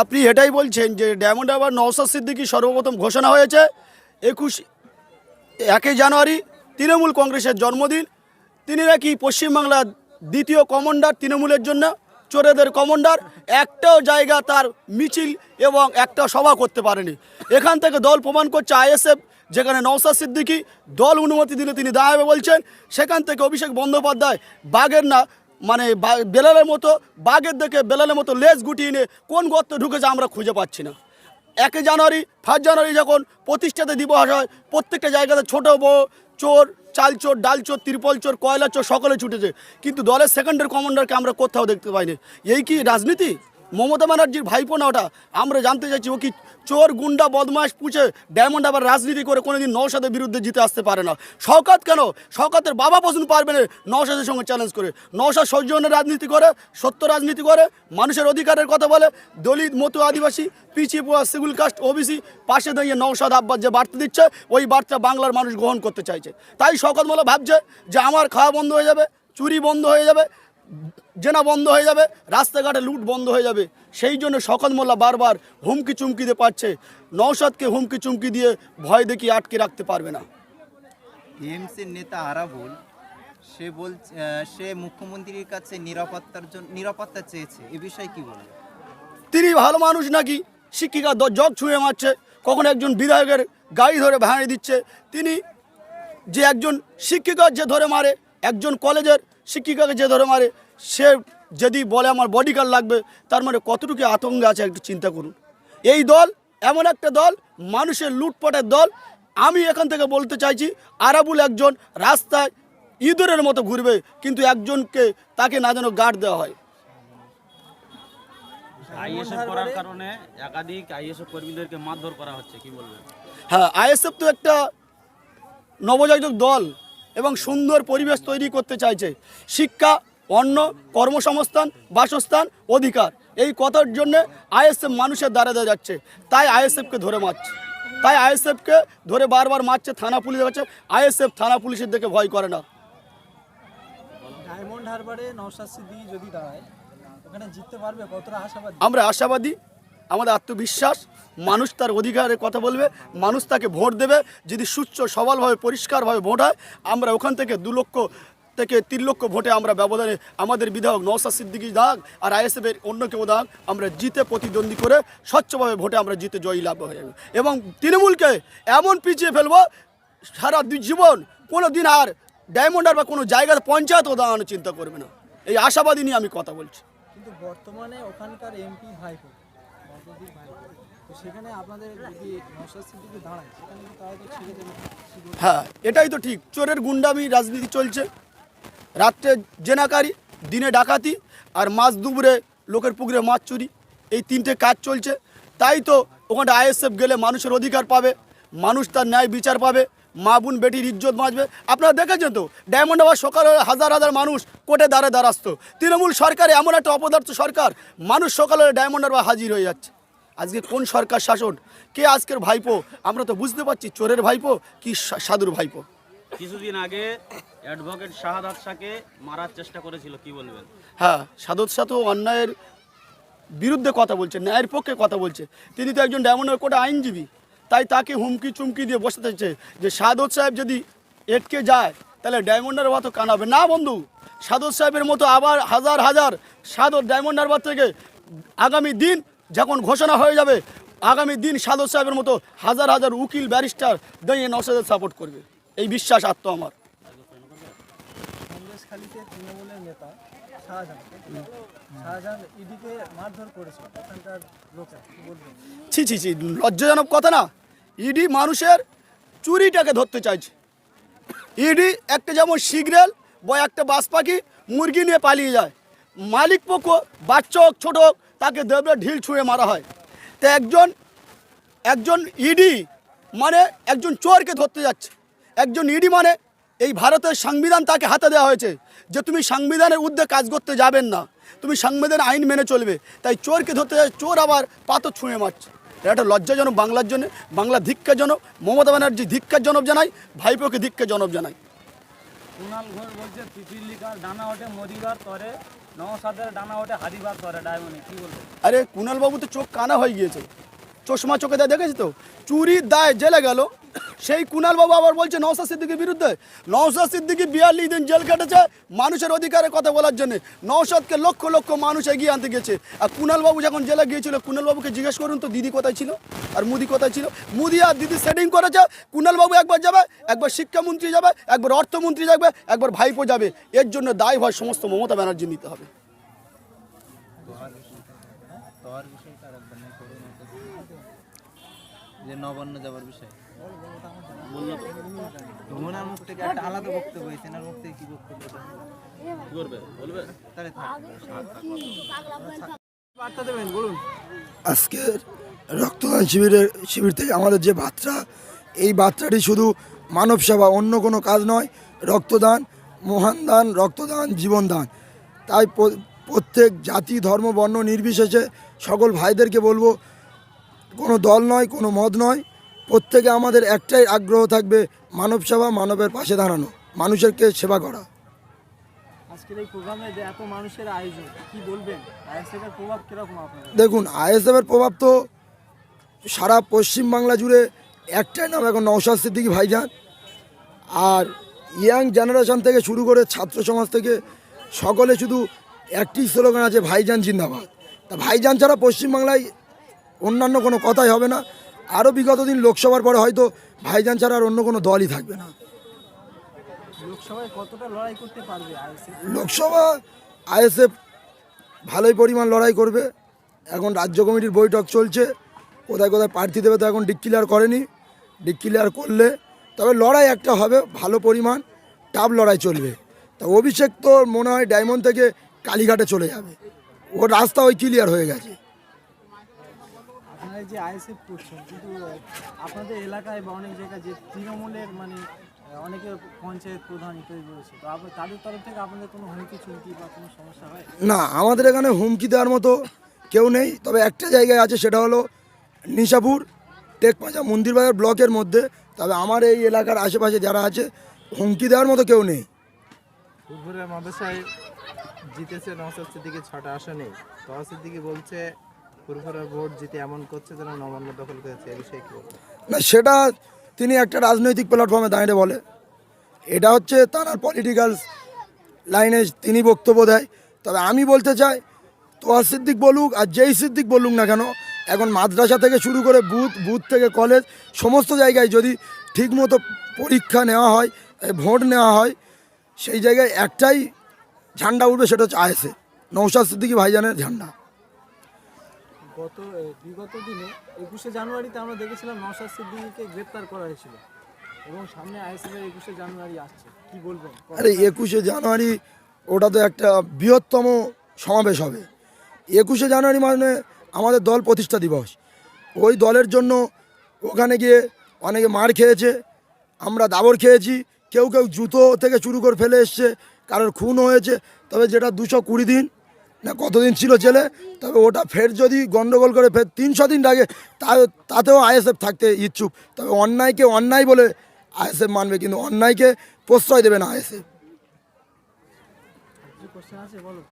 আপনি এটাই বলছেন যে ডায়মন্ড হারবার নওসাদ সিদ্দিকি সর্বপ্রথম ঘোষণা হয়েছে একুশ একই জানুয়ারি তৃণমূল কংগ্রেসের জন্মদিন। তিনি নাকি পশ্চিমবাংলার দ্বিতীয় কমান্ডার তৃণমূলের জন্য চোরেদের কমান্ডার। একটাও জায়গা তার মিছিল এবং একটা সভা করতে পারেনি। এখান থেকে দল প্রমাণ করছে আইএসএফ, যেখানে নওসাদ সিদ্দিকি দল অনুমতি দিলে তিনি দাঁড়াবে বলছেন। সেখান থেকে অভিষেক বন্দ্যোপাধ্যায় বাঘের না মানে বেলালের মতো, বাঘের দেখে বেলালের মতো লেজ গুটিয়ে নিয়ে কোন গর্তে ঢুকেছে আমরা খুঁজে পাচ্ছি না। একই জানুয়ারি ফার্স্ট জানুয়ারি যখন প্রতিষ্ঠাতে দিবস হয়, প্রত্যেকটা জায়গাতে ছোট বড় চোর, চাল চোর, ডাল চোর, ত্রিপল চোর, কয়লা চোর, সকলে ছুটেছে। কিন্তু দলের সেকেন্ডের কমান্ডারকে আমরা কোথাও দেখতে পাইনি। এই কি রাজনীতি? মমতা ব্যানার্জির ভাইপো না ওটা। আমরা জানতে চাইছি ও কি চোর, গুন্ডা বদমাস পুছে ডায়মন্ড আবার রাজনীতি করে কোনোদিন নৌসাদের বিরুদ্ধে জিতে আসতে পারে না। শওকাত কেন? শওকাতের বাবা পছন্দ পারবে না নৌসাদের সঙ্গে চ্যালেঞ্জ করে। নৌসাদ সৌজন্যের রাজনীতি করে, সত্য রাজনীতি করে, মানুষের অধিকারের কথা বলে। দলিত, মতো আদিবাসী, পিছিয়ে পড়া সিভিল কাস্ট ওবিসি পাশে দাঁড়িয়ে নৌসাদ আব্বাস যে বার্তা দিচ্ছে, ওই বার্তা বাংলার মানুষ গ্রহণ করতে চাইছে। তাই শওকত মোল্লা ভাবছে যে আমার খাওয়া বন্ধ হয়ে যাবে, চুরি বন্ধ হয়ে যাবে জেনা বন্ধ হয়ে যাবে রাস্তাঘাটে লুট বন্ধ হয়ে যাবে। সেই জন্য শকত মোল্লা বারবার হুমকি চুমকি দিয়ে পাচ্ছে। নৌসাদকে হুমকি চুমকি দিয়ে ভয় দেখিয়ে আটকে রাখতে পারবে না। টিএমসির নেতা আরাবুল সে বল সে মুখ্যমন্ত্রীর কাছে নিরাপত্তার জন্য নিরাপত্তা চেয়েছে। এ বিষয়ে কি বলবে? তিনি ভালো মানুষ নাকি? শিক্ষিকা জগ ছুঁয়ে মারছে। কখন একজন বিধায়কের গাড়ি ধরে ভাঙিয়ে দিচ্ছে। তিনি যে একজন শিক্ষিকা যে ধরে মারে একজন কলেজের শিক্ষিকাকে যে ধরে মারে সে যদি বলে আমার বডিগার্ড লাগবে তার মানে কতটুকু আতঙ্কে আছে একটু চিন্তা করুন। এই দল এমন একটা দল মানুষের লুটপাটের দল। আমি এখান থেকে বলতে চাইছি আরাবুল একজন রাস্তায় ইঁদুরের মতো ঘুরবে কিন্তু একজনকে তাকে না যেন গার্ড দেওয়া হয়। করার কারণে একাধিক আইএসএফ কর্মীদেরকে মারধর করা হচ্ছে কি বলবেন? হ্যাঁ আইএসএফ তো একটা নবজাতক দল। এবং সুন্দর পরিবেশ তৈরি করতে চাইছে। শিক্ষা অন্ন কর্মসংস্থান বাসস্থান অধিকার এই কথার জন্য আইএসএফ মানুষের দ্বারা দেওয়া যাচ্ছে। তাই আইএসএফকে ধরে মারছে। তাই আইএসএফকে ধরে বারবার মারছে থানা পুলিশ হচ্ছে আইএসএফ থানা পুলিশের দিকে ভয় করে না। ডায়মন্ড হারবারে নওশাদ সিদ্দিকী যদি দাঁড়ায় ওখানে জিততে পারবে কতটা আশাবাদী? আমরা আশাবাদী আমাদের আত্মবিশ্বাস, মানুষ তার অধিকারের কথা বলবে, মানুষ তাকে ভোট দেবে। যদি সুচ্ছ, সবলভাবে, পরিষ্কারভাবে ভোট হয়, আমরা ওখান থেকে দু লক্ষ থেকে তিন লক্ষ ভোটে আমরা ব্যবধানে আমাদের বিধায়ক নওসাদ সিদ্দিকি দাগ আর আইএসএফের অন্য কেউ দাগ আমরা জিতে প্রতিদ্বন্দ্বী করে স্বচ্ছভাবে ভোটে আমরা জিতে জয়ী লাভ হয়ে যাবে। এবং তৃণমূলকে এমন পিছিয়ে ফেলব, সারা জীবন কোনো দিন আর ডায়মন্ডার বা কোনো জায়গাতে পঞ্চায়েতও দাঁড়ানোর চিন্তা করবে না। এই আশাবাদী নিয়ে আমি কথা বলছি। কিন্তু বর্তমানে ওখানকার এমপি ভাইপো সেখানে হ্যাঁ এটাই তো ঠিক। চোরের গুন্ডামি, রাজনীতি চলছে। রাত্রে জেনাকারি, দিনে ডাকাতি আর মাছ দুপুরে লোকের পুকুরে মাছ চুরি, এই তিনটে কাজ চলছে। তাই তো ওখানে আইএসএফ গেলে মানুষের অধিকার পাবে, মানুষ তার ন্যায় বিচার পাবে। মা বোন বেটির ইজ্জত বাঁচবে। আপনারা দেখেছেন তো ডায়মন্ড আবার সকালে হাজার হাজার মানুষ কোর্টে দাঁড়ে দাঁড়াস্ত তৃণমূল সরকার এমন একটা অপদার্থ সরকার মানুষ সকালে ডায়মন্ড হারবার হাজির হয়ে যাচ্ছে। আজকে কোন সরকার শাসন? কে আজকের ভাইপো? আমরা তো বুঝতে পারছি চোরের ভাইপো কি সাধুর ভাইপো? কিছুদিন আগে অ্যাডভোকেট শাহাদাত শাহকে মারার চেষ্টা করেছিল কি বলবেন? হ্যাঁ সাধুর সাথেও অন্যায়ের বিরুদ্ধে কথা বলছে ন্যায়ের পক্ষে কথা বলছে। তিনি তো একজন ডায়মন্ডের কোটা আইনজীবী। তাই তাকে হুমকি চুমকি দিয়ে বসে থাকছে যে সাদত সাহেব যদি এটকে যায় তাহলে ডায়মন্ডের মতো কানাবে। না বন্ধু সাদত সাহেবের মতো আবার হাজার হাজার সাদত ডায়মন্ড হারবার থেকে আগামী দিন যখন ঘোষণা হয়ে যাবে আগামী দিন সাদত সাহেবের মতো হাজার হাজার উকিল ব্যারিস্টার দাঁড়িয়ে নসাদের সাপোর্ট করবে। এই বিশ্বাস আত্ম আমার। তৃণমূলের নেতা ছি ছি ছি লজ্জাজনক কথা না। ইডি মানুষের চুরিটাকে ধরতে চাইছে। ইডি একটা যেমন সিগরেল বা একটা বাস পাখি মুরগি নিয়ে পালিয়ে যায়। মালিক পক্ষ, বাচ্চা হোক, ছোট হোক, তাকে দেবলে ঢিল ছুঁড়ে মারা হয়। তো একজন একজন ইডি মানে একজন চোরকে ধরতে যাচ্ছে। একজন ইডি মানে এই ভারতের সংবিধান তাকে হাতে দেওয়া হয়েছে যে তুমি সংবিধানের ঊর্ধ্বে কাজ করতে যাবেন না। তুমি সংবিধান আইন মেনে চলবে। তাই চোরকে ধরতে চোর আবার পাথর ছুঁড়ে মারছে। এটা একটা লজ্জাজনক বাংলার জন্য বাংলা ধিক্ষাজনক মমতা ব্যানার্জি ধিক্ষাজনক জানাই ভাইপোকে ধিক্ষাজনক জানাই। কুণাল ঘোষ বলছে পিপিলিকার ডানা ওঠে মরিবার তরে নওসাদের ডানা ওঠে হারিবার তরে ডায়মনে কি বলব? আরে কুণাল বাবু তো চোখ কানা হয়ে গিয়েছে। চশমা চোখে দেয় দেখেছি তো? চুরি দায় জেলে গেল সেই কুণাল বাবু আবার বলছে নওসাদ সিদ্দিকির বিরুদ্ধে। নওসাদ সিদ্দিকি বিয়াল্লিশ দিন জেল কেটেছে মানুষের অধিকারের কথা বলার জন্য। নওসাদকে লক্ষ লক্ষ মানুষ এগিয়ে আনতে গেছে। আর কুণাল বাবু যখন জেলে গিয়েছিল কুণাল বাবুকে জিজ্ঞেস করুন তো, দিদি কোথায় ছিল? আর মুদি কোথায় ছিল? মুদি আর দিদি সেটিং করেছে কুণাল বাবু একবার যাবে, একবার শিক্ষামন্ত্রী যাবে, একবার অর্থমন্ত্রী যাবে, একবার ভাইপো যাবে। এর জন্য দায় হয় সমস্ত মমতা ব্যানার্জি নিতে হবে। যে নবান্ন যাবার বিষয়। ওনার মুখ থেকে একটা আলাদা বক্তব্য হয়েছে। এনার মুখ থেকে কি বক্তব্য করবে বলবে? তাহলে বার্তা দেবেন বলুন। আজকের রক্তদান শিবিরের শিবির থেকে আমাদের যে বার্তা এই বার্তাটি শুধু মানব সেবা অন্য কোনো কাজ নয় রক্তদান মহান দান রক্তদান জীবনদান তাই প্রত্যেক জাতি ধর্ম বর্ণ নির্বিশেষে সকল ভাইদেরকে বলব কোনো দল নয় কোনো মত নয় প্রত্যেকে আমাদের একটাই আগ্রহ থাকবে মানব সেবা মানবের পাশে দাঁড়ানো মানুষেরকে সেবা করা। আজকের এই প্রোগ্রামে যে এত মানুষের আয়োজন কি বলবেন? আইএসএফ এর কীরকম দেখুন প্রভাব তো সারা পশ্চিম বাংলা জুড়ে একটাই নাম এখন নওশাদ সিদ্দিকি ভাইজান। আর ইয়াং জেনারেশন থেকে শুরু করে ছাত্র সমাজ থেকে সকলে শুধু একটি স্লোগান আছে ভাইজান জিন্দাবাদ। তা ভাইজান ছাড়া পশ্চিমবাংলায় অন্যান্য কোনো কথাই হবে না। আরও বিগত দিন লোকসভার পরে হয়তো ভাইজান ছাড়া আর অন্য কোনো দলই থাকবে না। লোকসভায় কতটা লড়াই করতে পারবে লোকসভা আইএসএফ ভালোই পরিমাণ লড়াই করবে। এখন রাজ্য কমিটির বৈঠক চলছে। কোথায় কোথায় প্রার্থী দেবে তো এখন ডিক্লিয়ার করেনি। ডিক্লিয়ার করলে তবে লড়াই একটা হবে ভালো পরিমাণ টাফ লড়াই চলবে। তা অভিষেক তো মনে হয় ডায়মন্ড থেকে কালীঘাটে চলে যাবে। ওর রাস্তা ওই ক্লিয়ার হয়ে গেছে। আপনারা এই যে আইএসএফ করছেন কিন্তু আপনাদের এলাকায় বা অনেক জায়গায় যে তৃণমূলের মানে অনেকে পঞ্চায়েত প্রধান ইত্যাদি রয়েছে তো আপনার তাদের তরফ থেকে আপনাদের কোনো হুমকি চুমকি বা কোনো সমস্যা হয়? না আমাদের এখানে হুমকি দেওয়ার মতো কেউ নেই তবে একটা জায়গায় আছে সেটা হলো নিশাপুর টেকপাঁচা মন্দিরবাজার ব্লকের মধ্যে তবে আমার এই এলাকার আশেপাশে যারা আছে হুমকি দেওয়ার মতো কেউ নেই। জিতেছে নওসাদ সিদ্দিকি ছটা আসনে। তওয়া সিদ্দিকি বলছে না, সেটা তিনি একটা রাজনৈতিক প্ল্যাটফর্মে দাঁড়িয়ে বলে। এটা হচ্ছে তার পলিটিক্যাল লাইনে তিনি বক্তব্য দেয়। তবে আমি বলতে চাই তোয়া সিদ্দিক বলুক আর যেই সিদ্দিক বলুক না কেন, এখন মাদ্রাসা থেকে শুরু করে বুথ বুথ থেকে কলেজ সমস্ত জায়গায় যদি ঠিকমতো পরীক্ষা নেওয়া হয় ভোট নেওয়া হয়, সেই জায়গায় একটাই ঝান্ডা উঠবে, সেটা হচ্ছে আয়েসে নৌশাদ সিদ্দিকি ভাইজানের ঝান্ডা। গত বিগত দিনে একুশে জানুয়ারিতে আমরা দেখেছিলাম নওশাদ সিদ্দিকীকে গ্রেপ্তার করা হয়েছিল এবং সামনে আইএসএফ এর একুশে জানুয়ারি আসছে। কি বলবেন? আরে, একুশে জানুয়ারি ওটা তো একটা বৃহত্তম সমাবেশ হবে। একুশে জানুয়ারি মানে আমাদের দল প্রতিষ্ঠা দিবস। ওই দলের জন্য ওখানে গিয়ে অনেকে মার খেয়েছে, আমরা দাবর খেয়েছি, কেউ কেউ জুতো থেকে শুরু করে ফেলে এসছে, কারোর খুন হয়েছে, তবে যেটা দুশো কুড়ি দিন না, কতদিন ছিল ছেলে তবে ওটা ফের যদি গন্ডগোল করে ফের তিনশো দিন লাগে তাতেও আইএসএফ থাকতে ইচ্ছুক। তবে অন্যায়কে অন্যায় বলে আইএসএফ মানবে, কিন্তু অন্যায়কে প্রশ্রয় দেবে না আইএসএফ।